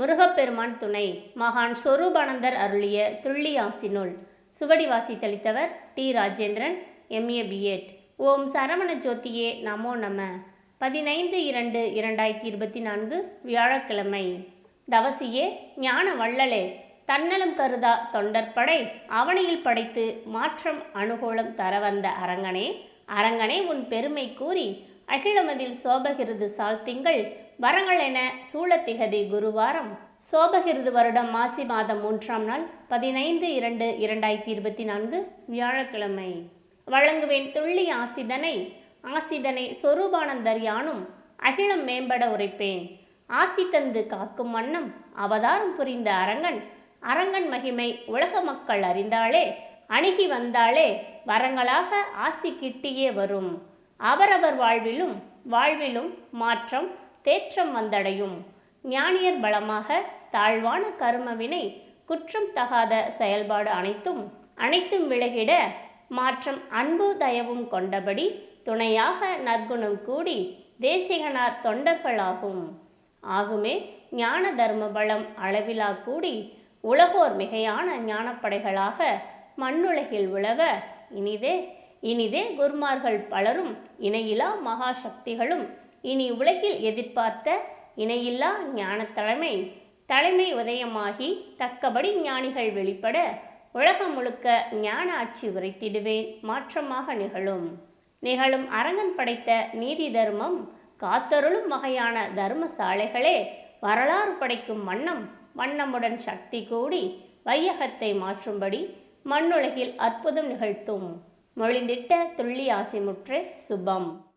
முருகப்பெருமான் துணை மகான் சொரூபானந்தர் அருளிய துள்ளியாசி நூல் சுவடி வாசித்தளித்தவர் டி ராஜேந்திரன் எம்ஏ பிஎட் ஓம் சரவண ஜோதியே நமோ நம. பதினைந்து இரண்டு இரண்டாயிரத்தி இருபத்தி நான்கு வியாழக்கிழமை. தவசியே ஞான வள்ளலே. தன்னலம் கருதா தொண்டற்படை அவனையில் படைத்து மாற்றம் அனுகூலம் தர வந்த அரங்கனே அரங்கனே உன் பெருமை கூறி அகிலமதில் சோபகிருது சால் திங்கள் வரங்கள் என சூழத்திகதி குருவாரம். சோபகிருது வருடம் மாசி மாதம் மூன்றாம் நாள் பதினைந்து இரண்டு இரண்டாயிரத்தி இருபத்தி நான்கு வியாழக்கிழமை. வழங்குவேன் துள்ளி ஆசிதனை ஆசிதனை சொரூபானந்தர் யானும் அகிலம் மேம்பட உரைப்பேன். ஆசி தந்து காக்கும் வண்ணம் அவதாரம் புரிந்த அரங்கன் அரங்கன் மகிமை உலக மக்கள் அறிந்தாலே அணுகி வந்தாலே வரங்களாக ஆசி கிட்டியே வரும். அவரவர் வாழ்விலும் வாழ்விலும் மாற்றம் தேற்றம் வந்தடையும். ஞானியர் பலமாக தாழ்வான கருமவினை குற்றம் தகாத செயல்பாடு அனைத்தும் அனைத்தும் விலகிட மாற்றம் அன்பு தயவும் கொண்டபடி துணையாக நற்குணம் கூடி தேசிகனார் தொண்டர்களாகும். ஆகுமே ஞான தர்ம பலம் அளவிலா கூடி உலகோர் மிகையான ஞானப்படைகளாக மண்ணுலகில் உழவ இனிதே இனிதே குருமார்கள் பலரும் இணையிலா மகா சக்திகளும் இனி உலகில் எதிர்பார்த்த இணையில்லா ஞான தலைமை தலைமை உதயமாகி தக்கபடி ஞானிகள் வெளிப்பட உலகம் முழுக்க ஞான ஆட்சி உரைத்திடுவேன் மாற்றமாக நிகழும். நிகழும் அரங்கன் படைத்த நீதி தர்மம் காத்தருளும் வகையான தர்ம சாலைகளே வரலாறு படைக்கும் வண்ணம் வண்ணமுடன் சக்தி கூடி வையகத்தை மாற்றும்படி மண்ணுலகில் அற்புதம் நிகழ்த்தும். மொழிந்திட்ட துள்ளி ஆசைமுற்று சுபம்.